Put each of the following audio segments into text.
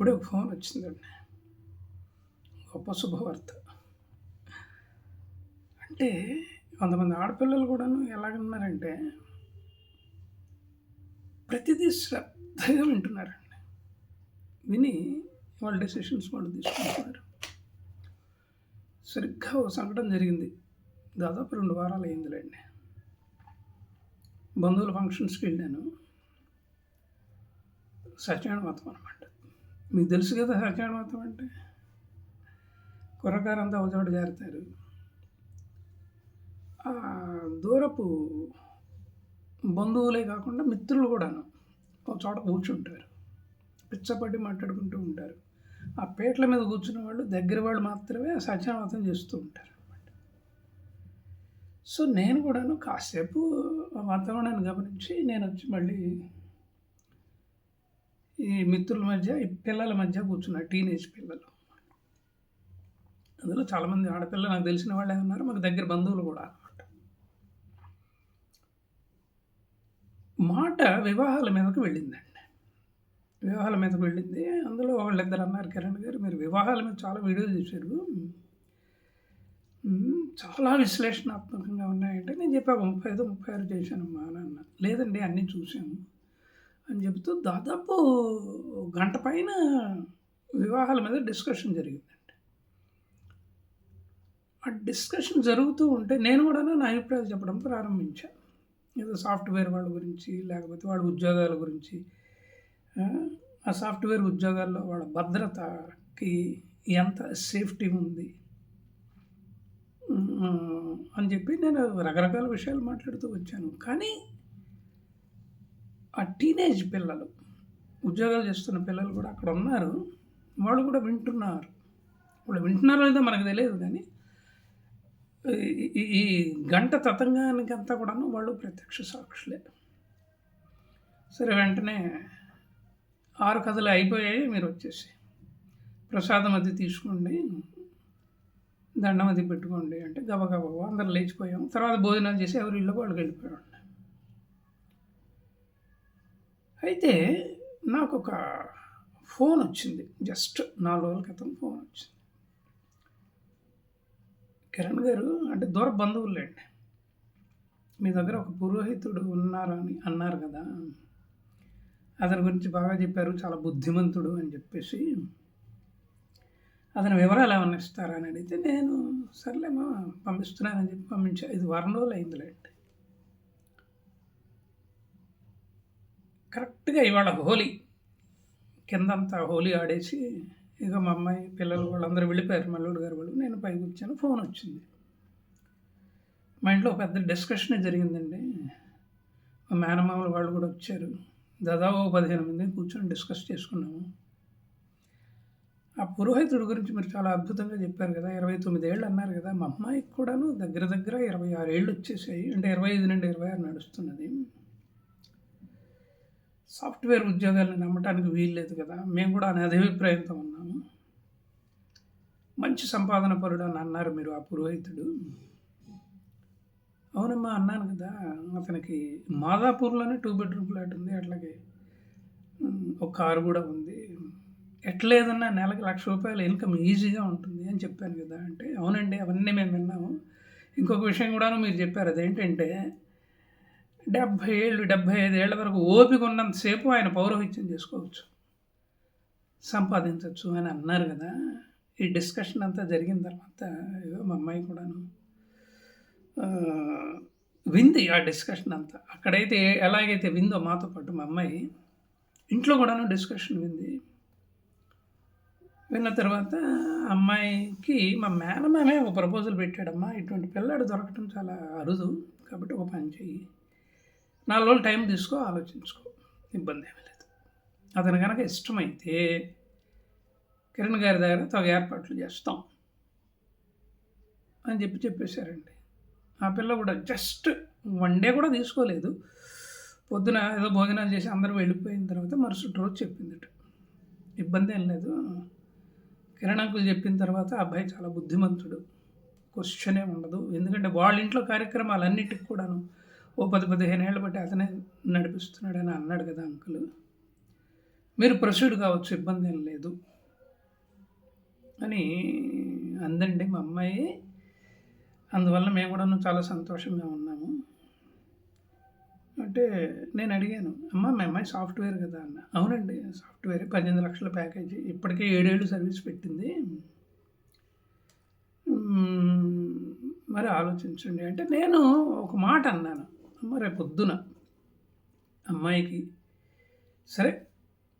ఇప్పుడే ఒక ఫోన్ వచ్చిందండి గొప్ప శుభవార్త. అంటే కొంతమంది ఆడపిల్లలు కూడాను ఎలాగన్నారంటే ప్రతిదీ శ్రద్ధగా వింటున్నారండి. విని వాళ్ళ డెసిషన్స్ వాళ్ళు తీసుకుంటున్నారు. సరిగ్గా ఒక సంఘటన జరిగింది. దాదాపు రెండు వారాలు అయిందిలేండి. బంధువుల ఫంక్షన్స్కి వెళ్ళాను. సత్యనారాయణ మతం అనమాట. మీకు తెలుసు కదా సత్యనారాయణ అంటే? కుర్రకారంతా ఒకచోట చేరుతారు దూరపు బంధువులే కాకుండా మిత్రులు కూడాను ఒక చోట కూర్చుంటారు. పిచ్చపట్టి మాట్లాడుకుంటూ ఉంటారు. ఆ పేట్ల మీద కూర్చున్న వాళ్ళు దగ్గర వాళ్ళు మాత్రమే సత్యనామతం చేస్తూ ఉంటారు సో నేను కూడాను కాసేపు వాతావరణాన్ని గమనించి నేను వచ్చి మళ్ళీ ఈ మిత్రుల మధ్య ఈ పిల్లల మధ్య కూర్చున్నారు టీనేజ్ పిల్లలు. అందులో చాలామంది ఆడపిల్లలు నాకు తెలిసిన వాళ్ళే ఉన్నారు మాకు దగ్గర బంధువులు కూడా అనమాట మాట వివాహాల మీదకు వెళ్ళిందండి. వివాహాల మీదకు వెళ్ళింది. అందులో వాళ్ళిద్దరు అన్నారు కిరణ్ గారు మీరు వివాహాల మీద చాలా వీడియోలు చూశారు చాలా విశ్లేషణాత్మకంగా ఉన్నాయంటే నేను చెప్పాను ముప్పై ఐదు ముప్పై ఆరు చేశానమ్మా అని అన్న లేదండి అన్నీ చూశాము అని చెబుతూ దాదాపు గంట పైన వివాహాల మీద డిస్కషన్ జరిగిందండి. ఆ డిస్కషన్ జరుగుతూ ఉంటే నేను కూడా నా అభిప్రాయాలు చెప్పడం ప్రారంభించాను. ఏదో సాఫ్ట్వేర్ వాళ్ళ గురించి లేకపోతే వాళ్ళ ఉద్యోగాల గురించి ఆ, సాఫ్ట్వేర్ ఉద్యోగాల్లో వాళ్ళ భద్రతకి ఎంత సేఫ్టీ ఉంది అని చెప్పి నేను రకరకాల విషయాలు మాట్లాడుతూ వచ్చాను. కానీ ఆ టీనేజ్ పిల్లలు ఉద్యోగాలు చేస్తున్న పిల్లలు కూడా అక్కడ ఉన్నారు. వాళ్ళు కూడా వింటున్నారు. వాళ్ళు వింటున్నారో లేదో మనకు తెలియదు కానీ ఈ- ఈ- గంట తతంగానికంతా కూడాను వాళ్ళు ప్రత్యక్ష సాక్షులే. సరే వెంటనే ఆరు కథలు అయిపోయాయి మీరు వచ్చేసి. ప్రసాదం అది తీసుకోండి దండం అది పెట్టుకోండి అంటే గబగబా అందరు లేచిపోయాము. తర్వాత భోజనాలు చేసి ఎవరి ఇళ్ళకి వాళ్ళకి వెళ్ళిపోయాడు అయితే నాకు ఒక ఫోన్ వచ్చింది జస్ట్ నాలుగు రోజుల క్రితం ఫోన్ వచ్చింది కిరణ్ గారు అంటే దూర బంధువులేండి. మీ దగ్గర ఒక పురోహితుడు ఉన్నారని అన్నారు కదా. అతని గురించి బాగా చెప్పారు చాలా బుద్ధిమంతుడు అని చెప్పేసి. అతని వివరాలు ఏమన్నా ఇస్తారా అని అడిగితే నేను సర్లేమా పంపిస్తున్నానని చెప్పి పంపించా. ఇది వారం రోజులు అయిందిలేండి. కరెక్ట్గా ఇవాళ హోలీ. కిందంతా హోలీ ఆడేసి ఇక మా అమ్మాయి పిల్లలు వాళ్ళందరూ వెళ్ళిపోయారు. మల్లుడు గారు వాళ్ళు. నేను పైకి వచ్చాను. ఫోన్ వచ్చింది. మా ఇంట్లో ఒక పెద్ద డిస్కషన్ జరిగిందండి. మా మేనమామలు వాళ్ళు కూడా వచ్చారు. దాదాపు ఓ పదిహేను మంది కూర్చొని డిస్కస్ చేసుకున్నాము. ఆ పురోహితుడి గురించి మీరు చాలా అద్భుతంగా చెప్పారు కదా. ఇరవై తొమ్మిది ఏళ్ళు అన్నారు కదా. మా అమ్మాయికి కూడాను దగ్గర దగ్గర ఇరవై ఆరు ఏళ్ళు వచ్చేసాయి. అంటే ఇరవై ఐదు నుండి ఇరవై ఆరు నడుస్తున్నది. సాఫ్ట్వేర్ ఉద్యోగాలను నమ్మటానికి వీల్లేదు కదా. మేము కూడా అనే అభిప్రాయంతో ఉన్నాము. మంచి సంపాదన పరుడు అని అన్నారు మీరు ఆ పురోహితుడు. అవునమ్మా అన్నాను కదా. అతనికి మాదాపూర్లోనే టూ బెడ్రూమ్ ఫ్లాట్ ఉంది. అట్లాగే ఒక కారు కూడా ఉంది. ఎట్లేదన్నా నెలకి లక్ష రూపాయల ఇన్కమ్ ఈజీగా ఉంటుంది అని చెప్పాను కదా. అంటే అవునండి అవన్నీ మేము విన్నాము. ఇంకొక విషయం కూడాను మీరు చెప్పారు. అదేంటంటే డెబ్భై ఏళ్ళు డెబ్భై ఐదు ఏళ్ళ వరకు ఓపిక ఉన్నంతసేపు ఆయన పౌరోహిత్యం చేసుకోవచ్చు. సంపాదించవచ్చు అని అన్నారు కదా. ఈ డిస్కషన్ అంతా జరిగిన తర్వాత ఏదో మా అమ్మాయి కూడాను వింది ఆ డిస్కషన్ అంతా. అక్కడైతే ఎలాగైతే విందో మాతో పాటు మా అమ్మాయి ఇంట్లో కూడాను డిస్కషన్ వింది. విన్న తర్వాత అమ్మాయికి మా మేనమామే ఒక ప్రపోజల్ పెట్టాడమ్మా ఇటువంటి పిల్లాడు దొరకటం చాలా అరుదు కాబట్టి ఒక పని చెయ్యి. నాలుగు రోజులు టైం తీసుకో ఆలోచించుకో. ఇబ్బంది ఏమీ లేదు. అతను కనుక ఇష్టమైతే కిరణ్ గారి దగ్గర తగు ఏర్పాట్లు చేస్తాం అని చెప్పి చెప్పేశారండి. ఆ పిల్ల కూడా జస్ట్ వన్ డే కూడా తీసుకోలేదు. పొద్దున ఏదో భోజనాలు చేసి అందరూ వెళ్ళిపోయిన తర్వాత మరుసటి రోజు చెప్పిందట. ఇబ్బంది ఏం లేదు. కిరణ్ అంకుల్ చెప్పిన తర్వాత అబ్బాయి చాలా బుద్ధిమంతుడు. క్వశ్చనే ఉండదు. ఎందుకంటే వాళ్ళ ఇంట్లో కార్యక్రమాలన్నిటికి కూడాను ఓ పది పదిహేను ఏళ్ళు బట్టి అతనే నడిపిస్తున్నాడని అన్నాడు కదా అంకుల్. మీరు ప్రొసీడ్ కావచ్చు ఇబ్బంది ఏం లేదు. అని అందండి మా అమ్మాయి. అందువల్ల మేము కూడా చాలా సంతోషంగా ఉన్నాము. అంటే నేను అడిగాను అమ్మ మీ అమ్మాయి సాఫ్ట్వేర్ కదా అన్న. అవునండి సాఫ్ట్వేర్. పద్దెనిమిది లక్షల ప్యాకేజీ. ఇప్పటికే ఏడేళ్ళు సర్వీస్ పెట్టింది. మరి ఆలోచించండి. అంటే నేను ఒక మాట అన్నాను. రేపు పొద్దున అమ్మాయికి సరే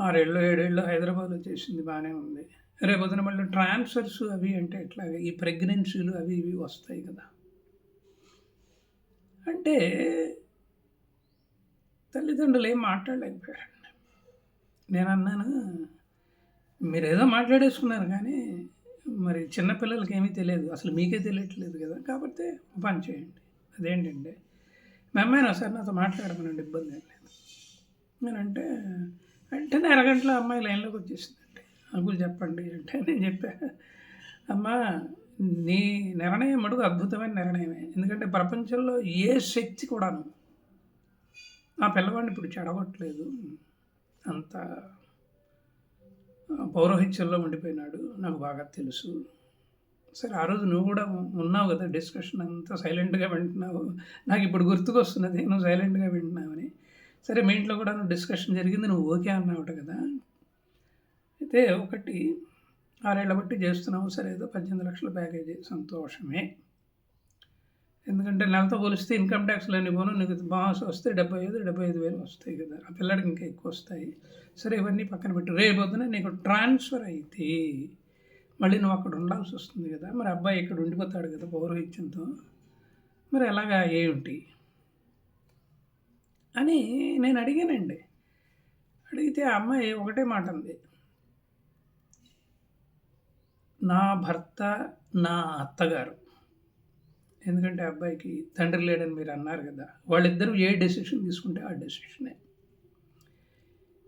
ఆరేళ్ళు ఏడేళ్ళు హైదరాబాద్లో చేసింది బాగానే ఉంది. రేపు పొద్దున మళ్ళీ ట్రాన్స్ఫర్స్ అవి అంటే ఎట్లా ఈ ప్రెగ్నెన్సీలు అవి ఇవి వస్తాయి కదా. అంటే తల్లిదండ్రులు ఏం మాట్లాడలేకపోయారండి. నేను అన్నాను మీరు ఏదో మాట్లాడేసుకున్నారు కానీ మరి చిన్నపిల్లలకి ఏమీ తెలియదు అసలు మీకే తెలియట్లేదు కదా కాబట్టి పని చేయండి. అదేంటంటే మా అమ్మాయిని ఒకసారి నాతో మాట్లాడమనండి ఇబ్బంది ఏం లేదు. నేనంటే వెంటనే అరగంటలో అమ్మాయి లైన్లోకి వచ్చేసిందండి అంకుల్ చెప్పండి అంటే నేను చెప్పా. అమ్మా నీ నిర్ణయం అడుగు అద్భుతమైన నిర్ణయమే. ఎందుకంటే ప్రపంచంలో ఏ శక్తి కూడాను ఆ పిల్లవాడిని ఇప్పుడు చెడగొట్టలేదు. అంత పౌరోహిత్యంలో ఉండిపోయినాడు. నాకు బాగా తెలుసు. సరే ఆ రోజు నువ్వు కూడా ఉన్నావు కదా డిస్కషన్ అంతా సైలెంట్గా వింటున్నావు. నాకు ఇప్పుడు గుర్తుకొస్తున్నది నువ్వు సైలెంట్గా వింటున్నావని. సరే మీ ఇంట్లో కూడా నువ్వు డిస్కషన్ జరిగింది నువ్వు ఓకే అన్నావుట కదా. అయితే ఒకటి ఆరేళ్ళ బట్టి చేస్తున్నావు సరే ఏదో పద్దెనిమిది లక్షల ప్యాకేజీ సంతోషమే. ఎందుకంటే నెలతో పోలిస్తే ఇన్కమ్ ట్యాక్స్లు అన్ని పోను నీకు బాస్ వస్తే డెబ్బై ఐదు డెబ్బై ఐదు వేలు వస్తాయి కదా. ఆ పిల్లడికి ఇంకా ఎక్కువ వస్తాయి. సరే ఇవన్నీ పక్కన పెట్టి. రేపొద్దున నీకు ట్రాన్స్ఫర్ అయితే మళ్ళీ నువ్వు అక్కడ ఉండాల్సి వస్తుంది కదా. మరి అబ్బాయి ఇక్కడ ఉండిపోతాడు కదా పౌరోహిత్యంతో. మరి ఎలాగా ఏమిటి అని నేను అడిగానండి. అడిగితే ఆ అమ్మాయి ఒకటే మాట ఉంది నా భర్త నా అత్తగారు. ఎందుకంటే అబ్బాయికి తండ్రి లేడని మీరు అన్నారు కదా. వాళ్ళిద్దరూ ఏ డెసిషన్ తీసుకుంటే ఆ డెసిషనే.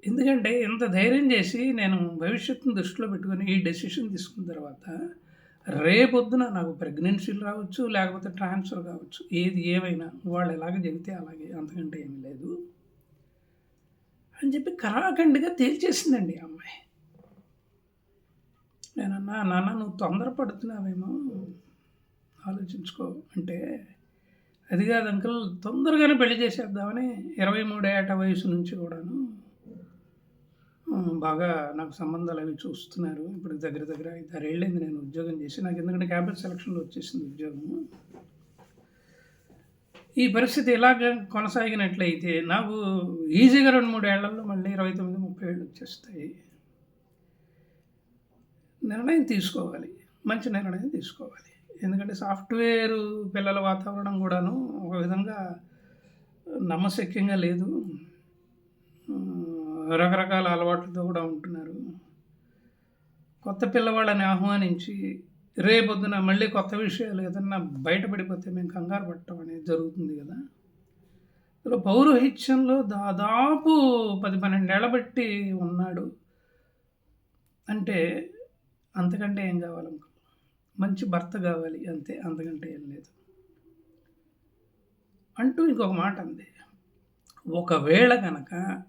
ఎందుకంటే ఇంత ధైర్యం చేసి నేను భవిష్యత్తును దృష్టిలో పెట్టుకొని ఈ డెసిషన్ తీసుకున్న తర్వాత రేపొద్దున నాకు ప్రెగ్నెన్సీలు రావచ్చు లేకపోతే ట్రాన్స్ఫర్ కావచ్చు ఏది ఏమైనా వాళ్ళు ఎలాగ చెబితే అలాగే అంతకంటే ఏమీ లేదు అని చెప్పి కరాఖండిగా తేల్చేసిందండి ఆ అమ్మాయి. నేనన్నా నాన్న నువ్వు తొందరపడుతున్నావేమో ఆలోచించుకో అంటే అది కాదు అంకుల్ తొందరగానే పెళ్ళి చేసేద్దామని ఇరవై మూడేట వయసు నుంచి కూడాను బాగా నాకు సంబంధాలు అవి చూస్తున్నారు. ఇప్పుడు దగ్గర దగ్గర ఐదు నేను ఉద్యోగం చేసి నాకు ఎందుకంటే క్యాంపస్ సెలక్షన్లో వచ్చేసింది ఉద్యోగం ఈ పరిస్థితి ఇలాగ కొనసాగినట్లయితే నాకు ఈజీగా రెండు మూడు ఏళ్ళలో మళ్ళీ ఇరవై తొమ్మిది ముప్పై ఏళ్ళు వచ్చేస్తాయి. నిర్ణయం తీసుకోవాలి. మంచి నిర్ణయం తీసుకోవాలి. ఎందుకంటే సాఫ్ట్వేర్ పిల్లల వాతావరణం కూడాను ఒక విధంగా నమ్మశక్యంగా లేదు. రకరకాల అలవాట్లతో కూడా ఉంటున్నారు. కొత్త పిల్లవాళ్ళని ఆహ్వానించి రేపొద్దున మళ్ళీ కొత్త విషయాలు ఏదన్నా బయటపడిపోతే మేము కంగారు పట్టడం అనేది జరుగుతుంది కదా. అసలు పౌరోహిత్యంలో దాదాపు పది పన్నెండేళ్ళ బట్టి ఉన్నాడు. అంటే అంతకంటే ఏం కావాలనుకో మంచి భర్త కావాలి అంతే అంతకంటే ఏం లేదు. అంటూ ఇంకొక మాట అంది. ఒకవేళ కనుక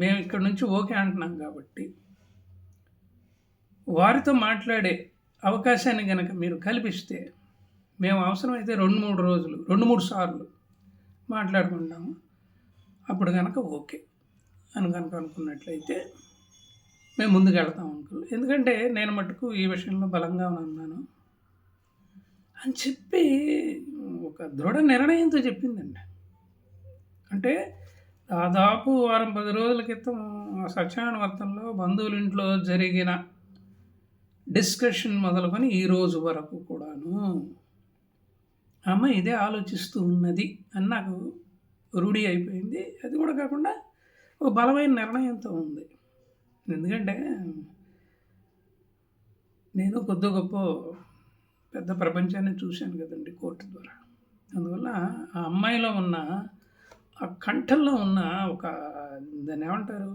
మేము ఇక్కడ నుంచి ఓకే అంటున్నాం కాబట్టి వారితో మాట్లాడే అవకాశాన్ని కనుక మీరు కల్పిస్తే మేము అవసరమైతే రెండు మూడు రోజులు రెండు మూడు సార్లు మాట్లాడుకుంటాము. అప్పుడు కనుక ఓకే అని కనుక అనుకున్నట్లయితే మేము ముందుకు వెళ్తాం అంకుల్. ఎందుకంటే నేను మటుకు ఈ విషయంలో బలంగా ఉన్నాను అని చెప్పి ఒక దృఢ నిర్ణయంతో చెప్పిందండి. అంటే దాదాపు వారం పది రోజుల క్రితం ఆ సత్యనారాయణ వర్తంలో బంధువుల ఇంట్లో జరిగిన డిస్కషన్ మొదలుకొని ఈరోజు వరకు కూడాను. అమ్మ ఇదే ఆలోచిస్తూ ఉన్నది అని నాకు రూఢి అయిపోయింది. అది కూడా కాకుండా ఒక బలమైన నిర్ణయంతో ఉంది. ఎందుకంటే నేను కొద్ది గొప్ప పెద్ద ప్రపంచాన్ని చూశాను కదండి కోర్టు ద్వారా. అందువల్ల ఆ అమ్మాయిలో ఉన్న కంఠంలో ఉన్న ఒక దాన్ని ఏమంటారు?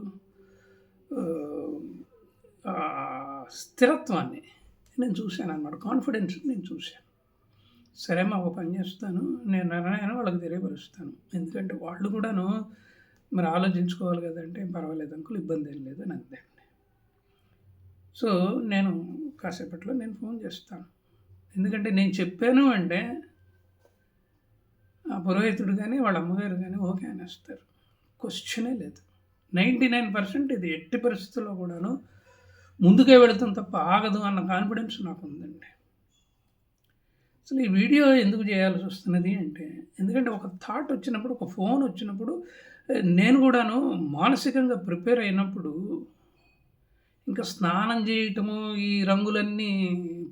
స్థిరత్వాన్ని నేను చూశాను అనమాట కాన్ఫిడెన్స్ నేను చూశాను. సరే మా ఒక పని చేస్తాను నేను నిర్ణయాన్ని వాళ్ళకి తెలియపరుస్తాను. ఎందుకంటే వాళ్ళు కూడాను మరి ఆలోచించుకోవాలి కదంటే పర్వాలేదు అంకుల్ ఇబ్బంది ఏం లేదు అని అందండి సో నేను కాసేపట్లో నేను ఫోన్ చేస్తాను. ఎందుకంటే నేను చెప్పాను అంటే పురోహితుడు కానీ వాళ్ళ అమ్మగారు కానీ ఓకే అనేస్తారు. క్వశ్చనే లేదు. నైంటీ నైన్ పర్సెంట్ ఇది ఎట్టి పరిస్థితుల్లో కూడాను ముందుకే వెళుతాం తప్ప ఆగదు అన్న కాన్ఫిడెన్స్ నాకు ఉందండి. అసలు ఈ వీడియో ఎందుకు చేయాల్సి వస్తున్నది అంటే ఎందుకంటే ఒక థాట్ వచ్చినప్పుడు ఒక ఫోన్ వచ్చినప్పుడు నేను కూడాను మానసికంగా ప్రిపేర్ అయినప్పుడు ఇంకా స్నానం చేయటము ఈ రంగులన్నీ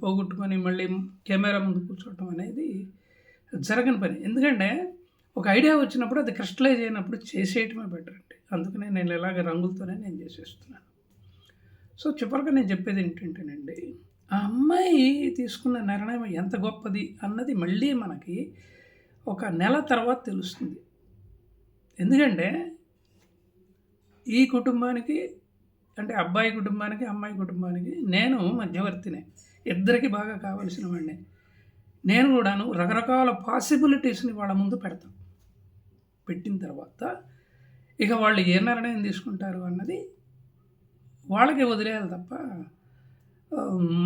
పోగొట్టుకొని మళ్ళీ కెమెరా ముందు కూర్చోవటం అనేది జరగని పని. ఎందుకంటే ఒక ఐడియా వచ్చినప్పుడు అది క్రిస్టలైజ్ అయినప్పుడు చేసేయటమే బెటర్ అండి. అందుకనే నేను ఇలాగ రంగులతోనే నేను చేసేస్తున్నాను. సో చివరిగా నేను చెప్పేది ఏంటంటేనండి ఆ అమ్మాయి తీసుకున్న నిర్ణయం ఎంత గొప్పది అన్నది మళ్ళీ మనకి ఒక నెల తర్వాత తెలుస్తుంది. ఎందుకంటే ఈ కుటుంబానికి అంటే అబ్బాయి కుటుంబానికి అమ్మాయి కుటుంబానికి నేను మధ్యవర్తినే. ఇద్దరికి బాగా కావలసిన వాడిని. నేను కూడాను రకరకాల పాసిబిలిటీస్ని వాళ్ళ ముందు పెడతాను పెట్టిన తర్వాత ఇక వాళ్ళు ఏ నిర్ణయం తీసుకుంటారు అన్నది వాళ్ళకి వదిలేయాలి తప్ప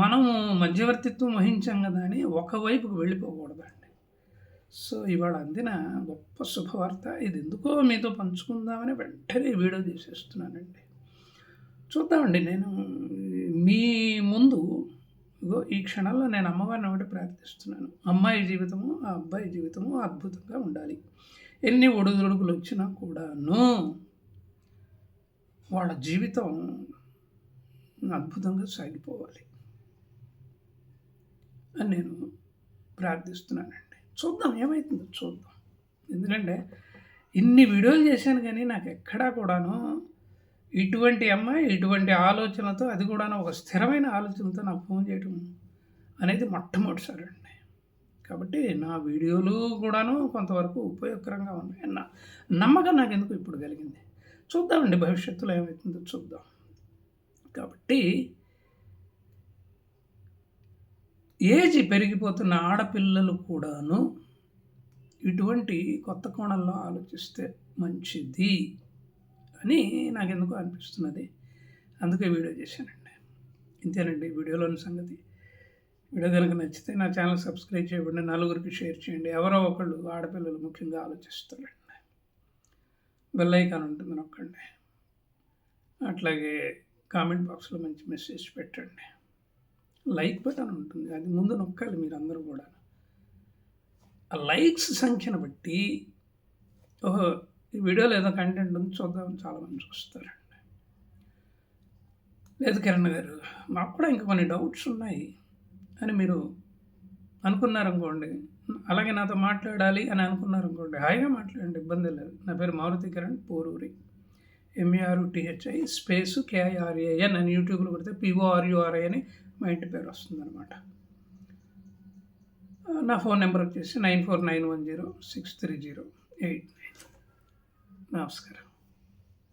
మనము మధ్యవర్తిత్వం వహించాం కదా అని ఒకవైపుకు వెళ్ళిపోకూడదండి. సో ఇవాళ అందిన గొప్ప శుభవార్త ఇది ఎందుకో మీతో పంచుకుందామని వెంటనే వీడియో తీసేస్తున్నానండి. చూద్దామండి నేను మీ ముందు ఇగో ఈ క్షణంలో నేను అమ్మవారిని ఒకటి ప్రార్థిస్తున్నాను. అమ్మాయి జీవితము ఆ అబ్బాయి జీవితము అద్భుతంగా ఉండాలి. ఎన్ని ఒడుదుడుకులు వచ్చినా కూడాను వాళ్ళ జీవితం అద్భుతంగా సాగిపోవాలి అని నేను ప్రార్థిస్తున్నానండి. చూద్దాం ఏమవుతుందో చూద్దాం. ఎందుకంటే ఇన్ని వీడియోలు చేశాను కానీ నాకు ఎక్కడా కూడాను ఇటువంటి అమ్మాయి ఇటువంటి ఆలోచనతో అది కూడా ఒక స్థిరమైన ఆలోచనతో నాకు ఫోన్ చేయడం అనేది మొట్టమొదటిసారి అండి కాబట్టి నా వీడియోలు కూడాను కొంతవరకు ఉపయోగకరంగా ఉన్నాయి నా నమ్మకం నాకు ఎందుకు ఇప్పుడు కలిగింది? చూద్దామండి భవిష్యత్తులో ఏమవుతుందో చూద్దాం. కాబట్టి ఏజ్ పెరిగిపోతున్న ఆడపిల్లలు కూడాను ఇటువంటి కొత్త కోణంలో ఆలోచిస్తే మంచిది. అని నాకు ఎందుకో అనిపిస్తున్నది. అందుకే వీడియో చేశానండి. ఇంతేనండి వీడియోలోని సంగతి. వీడియో కనుక నచ్చితే నా ఛానల్ సబ్స్క్రైబ్ చేయండి నలుగురికి షేర్ చేయండి. ఎవరో ఒకళ్ళు ఆడపిల్లలు ముఖ్యంగా ఆలోచిస్తారండి. బెల్ ఐకాన్ ఉంటుంది నొక్కండి. అట్లాగే కామెంట్ బాక్స్లో మంచి మెసేజ్ పెట్టండి. లైక్ బటన్ ఉంటుంది. అది ముందు నొక్కాలి మీరు అందరూ కూడా ఆ లైక్స్ సంఖ్యను బట్టి ఓహో ఈ వీడియోలో ఏదో కంటెంట్ ఉంది చూద్దామని చాలామంది చూస్తారండి. లేదు కిరణ్ గారు మాకు కూడా ఇంకా కొన్ని డౌట్స్ ఉన్నాయి అని మీరు అనుకున్నారనుకోండి అలాగే నాతో మాట్లాడాలి అని అనుకున్నారనుకోండి హాయిగా మాట్లాడండి ఇబ్బంది లేదు. నా పేరు Maruthi Kiran Poruri. M A R T H I space K I R A N అని యూట్యూబ్లో కొడితే పిఓఆర్యుఆర్ఐ అని మా ఇంటి పేరు వస్తుందన్నమాట. నా ఫోన్ నెంబర్ వచ్చేసి nine four nine one zero six three zero eight. Nine నమస్కారం